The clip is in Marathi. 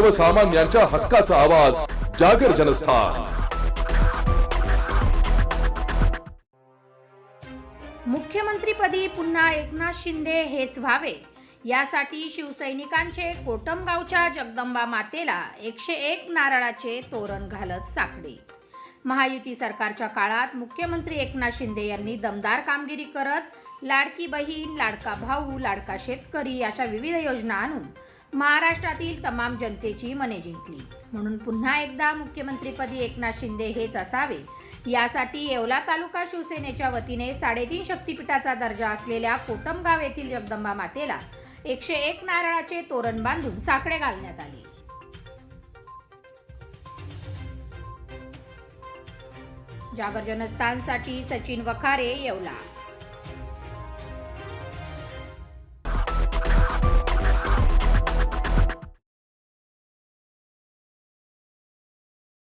सर्वसामान्यांच्या हक्काचा आवाज जागर जनस्थान. मुख्यमंत्रीपदी पुन्हा एकनाथ शिंदे हेच व्हावे. यासाठी शिवसैनिकांचे कोटमगावच्या जगदंबा मातेला एकशे एक नारळाचे तोरण घालत साकडे. महायुती सरकारच्या काळात मुख्यमंत्री एकनाथ शिंदे यांनी दमदार कामगिरी करत लाडकी बहीण लाडका भाऊ लाडका शेतकरी अशा विविध योजना आणून महाराष्ट्रातील तमाम जनतेची मने जिंकली. म्हणून पुन्हा एकदा मुख्यमंत्रीपदी एकनाथ शिंदे हेच असावे. यासाठी येवला तालुका शिवसेनेच्या वतीने साडेतीन शक्तिपीठाचा दर्जा असलेल्या कोटमगाव येथील जगदंबा मातेला एकशे एक नारळाचे तोरण बांधून साकडे घालण्यात आले. जागर जनस्थानसाठी सचिन वखारे येवला